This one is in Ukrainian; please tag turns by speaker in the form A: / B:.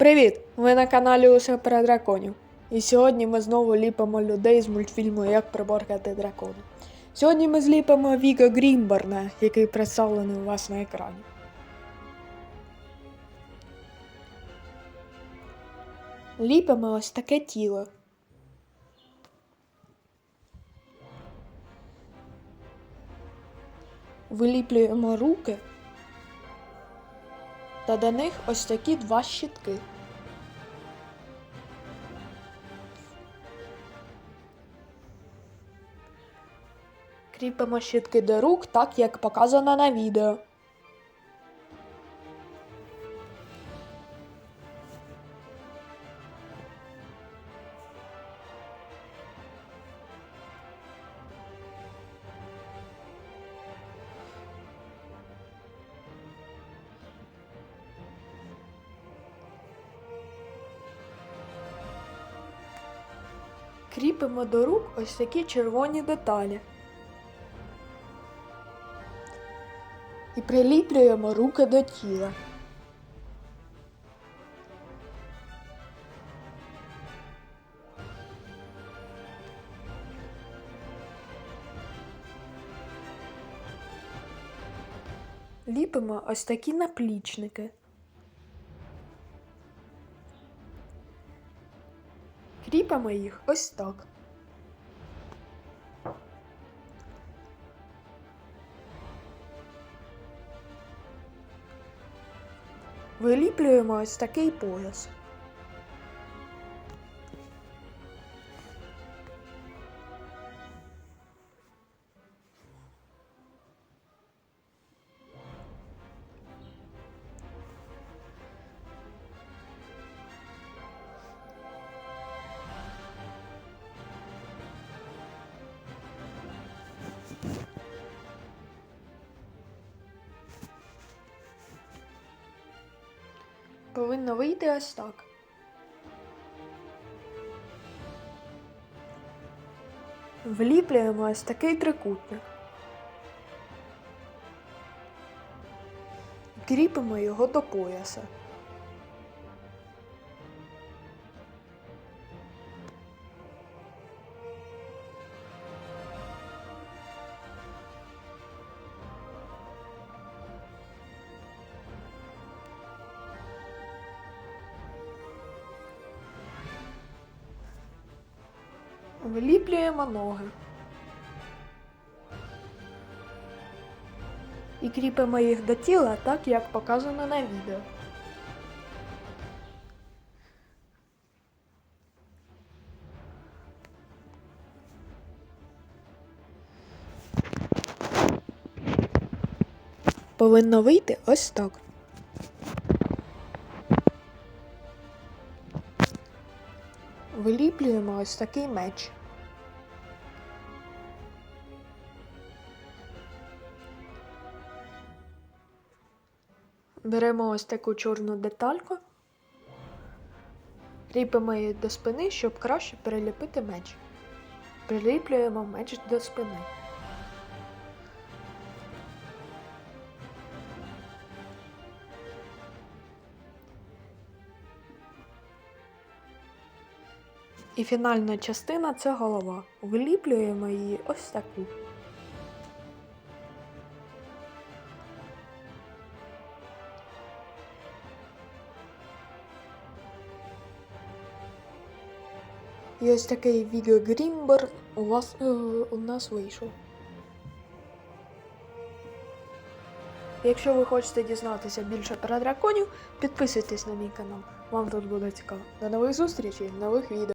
A: Привіт! Ви на каналі Усе про драконів. І сьогодні ми знову ліпимо людей з мультфільму Як приборкати дракона. Сьогодні ми зліпимо Віга Грімборна, який представлений у вас на екрані. Ліпимо ось таке тіло. Виліплюємо руки та до них ось такі два щитки. Кріпимо щитки до рук так, як показано на відео. Кріпимо до рук ось такі червоні деталі. І приліплюємо руки до тіла. Ліпимо ось такі наплічники. Кріпимо їх ось так. Виліплюємо ось такий пояс. Повинно вийти ось так. Вліплюємо ось такий трикутник. Кріпимо його до пояса. Вліплюємо ноги. І кріпимо їх до тіла так, як показано на відео. Повинно вийти ось так. Виліплюємо ось такий меч. Беремо ось таку чорну детальку, кріпимо її до спини, щоб краще переліпити меч. Приліплюємо меч до спини. І фінальна частина це голова. Виліплюємо її ось таку. І ось такий відео Грімбер у вас е, у нас вийшов. Якщо ви хочете дізнатися більше про драконів, підписуйтесь на мій канал. Вам тут буде цікаво. До нових зустрічей, нових відео.